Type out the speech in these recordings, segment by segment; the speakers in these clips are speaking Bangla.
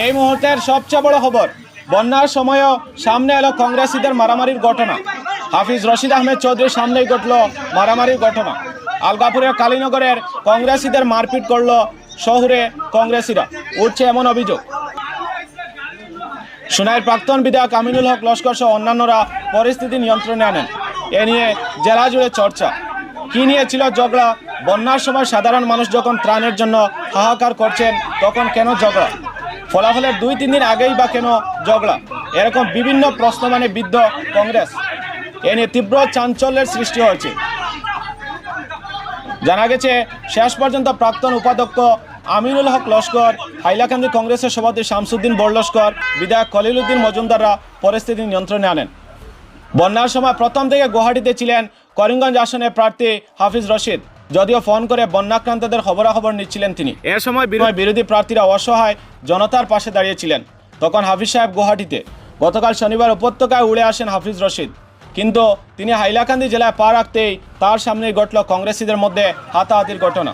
এই মুহূর্তের সবচেয়ে বড় খবর, বন্যার সময়ও সামনে এলো কংগ্রেসীদের মারামারির ঘটনা। হাফিজ রশিদ আহমেদ চৌধুরীর সামনেই ঘটল মারামারির ঘটনা। আলগাপুরের কালীনগরের কংগ্রেসীদের মারপিট করল শহরে কংগ্রেসীরা। উঠছে এমন অভিযোগ। সুনাইয়ের প্রাক্তন বিধায়ক আমিনুল হক লস্কর সহ অন্যান্যরা পরিস্থিতি নিয়ন্ত্রণে আনেন। এ নিয়ে জেলা জুড়ে চর্চা। কি নিয়ে ছিল ঝগড়া? বন্যার সময় সাধারণ মানুষ যখন ত্রাণের জন্য হাহাকার করছেন, তখন কেন ঝগড়া? ফলাফলের দুই, তিন দিন আগেই বা কেন ঝগড়া? এরকম বিভিন্ন প্রশ্ন মানে বিদ্ধ কংগ্রেস। এ নিয়ে তীব্র চাঞ্চল্যের সৃষ্টি হয়েছে। জানা গেছে, শেষ পর্যন্ত প্রাক্তন উপাধ্যক্ষ আমিনুল হক লস্কর, হাইলাকান্দি কংগ্রেসের সভাপতি শামসুদ্দিন বড় লস্কর, বিধায়ক খলিলুদ্দিন মজুমদাররা পরিস্থিতি নিয়ন্ত্রণে আনেন। বন্যার সময় প্রথম থেকে গুয়াহাটিতে ছিলেন করিমগঞ্জ আসনের প্রার্থী হাফিজ রশিদ। যদিও ফোন করে বন্যাক্রান্তদের খবরাখবর নিচ্ছিলেন তিনি। এ সময় বিরোধী প্রার্থীরা অসহায় জনতার পাশে দাঁড়িয়েছিলেন। তখন হাফিজ সাহেব গুয়াহাটিতে। গতকাল শনিবার উপত্যকায় উড়ে আসেন হাফিজ রশিদ। কিন্তু তিনি হাইলাকান্দি জেলায় পা রাখতেই তার সামনে ঘটল কংগ্রেসীদের মধ্যে হাতাহাতির ঘটনা।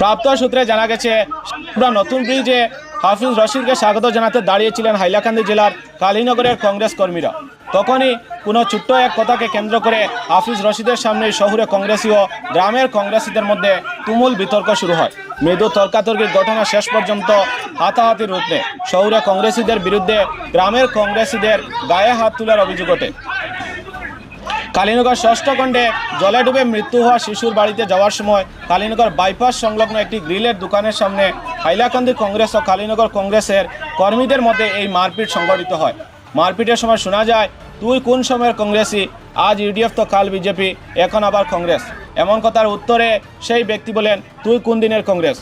প্রাপ্ত সূত্রে জানা গেছে পুরা নতুন ব্রিজে হাফিজ রশিদকে স্বাগত জানাতে দাঁড়িয়েছিলেন হাইলাকান্দি জেলার কালীনগরের কংগ্রেস কর্মীরা। তখনই কোনো ছোট্ট এক কথাকে কেন্দ্র করে হাফিজ রশিদের সামনে শহুরে কংগ্রেসী ও গ্রামের কংগ্রেসীদের মধ্যে তুমুল বিতর্ক শুরু হয়। মৃদু তর্কাতর্কির ঘটনা শেষ পর্যন্ত হাতাহাতির রূপ নেয়। শহুরে কংগ্রেসীদের বিরুদ্ধে গ্রামের কংগ্রেসীদের গায়ে হাত তোলার অভিযোগ ওঠে। কালীনগর ষষ্ঠ খণ্ডে জলে ডুবে মৃত্যু হওয়া শিশুর বাড়িতে যাওয়ার সময় কালীনগর বাইপাস সংলগ্ন একটি গ্রিলের দোকানের সামনে হাইলাকান্দি কংগ্রেস ও কালীনগর কংগ্রেসের কর্মীদের মধ্যে এই মারপিট সংঘটিত হয়। মারপিটের সময় শোনা যায়, তুই কোন সময়ের কংগ্রেসই আজ ইউডিএফ তো কাল বিজেপি, এখন আবার কংগ্রেস। এমন কথার উত্তরে সেই ব্যক্তি বলেন, তুই কোন দিনের কংগ্রেস?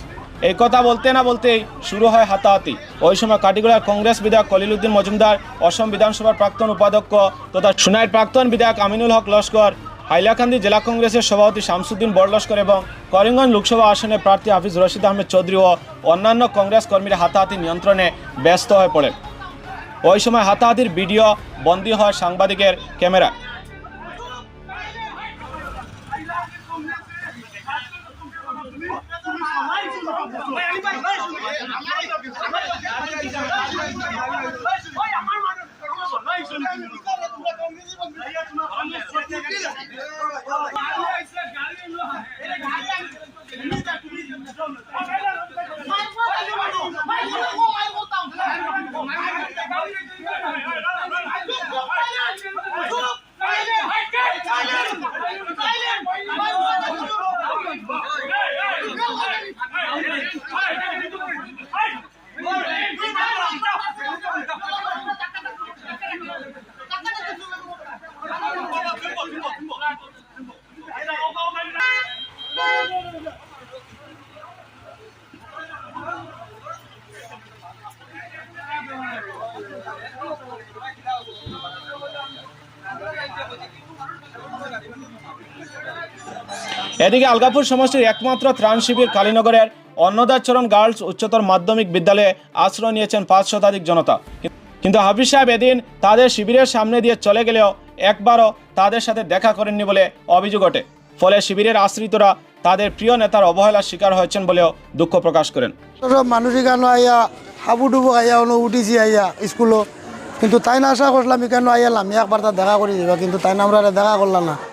এই কথা বলতে না বলতেই শুরু হয় হাতাহাতি। ওই সময় কাটিগড়ার কংগ্রেস বিধায়ক কলিলুদ্দিন মজুমদার, অসম বিধানসভার প্রাক্তন উপাধ্যক্ষ তথা সুনাইয়ের প্রাক্তন বিধায়ক আমিনুল হক লস্কর, হাইলাকান্দি জেলা কংগ্রেসের সভাপতি শামসুদ্দিন বড়লস্কর এবং করিমগঞ্জ লোকসভা আসনের প্রার্থী হাফিজ রশিদ আহমেদ চৌধুরী ও অন্যান্য কংগ্রেস কর্মীরা হাতাহাতি নিয়ন্ত্রণে ব্যস্ত হয়ে পড়েন ওই সময় হাতাহাতির ভিডিও বন্দী হয় সাংবাদিকের camera mais uma confusão. Vai ali, vai, vai, vai. এদিকে আলগাপুর সমষ্টির একমাত্র ত্রাণ শিবির কালীনগরের অন্নদাচরণ গার্লস উচ্চতর মাধ্যমিক বিদ্যালয়ে আশ্রয় নিয়েছেন পাঁচ শতাধিক জনতা। কিন্তু হাফিজ সাহেব এদিন তাদের শিবিরের সামনে দিয়ে চলে গেলেও একবারও তাদের সাথে দেখা করেননি বলে অভিযোগ ওঠে। ফলে শিবিরের আশ্রিতরা তাদের প্রিয় নেতার অবহেলার শিকার হয়েছেন বলেও দুঃখ প্রকাশ করেন। কেন আইয়া হাবু ডুবু আইয়া ono উঠিছি আইয়া স্কুলও। কিন্তু তাই না আশা করলাম, কেন আইয়ালাম একবার তার দেখা করে যাবা কিন্তু তাই না আমরা দেখা করলাম না।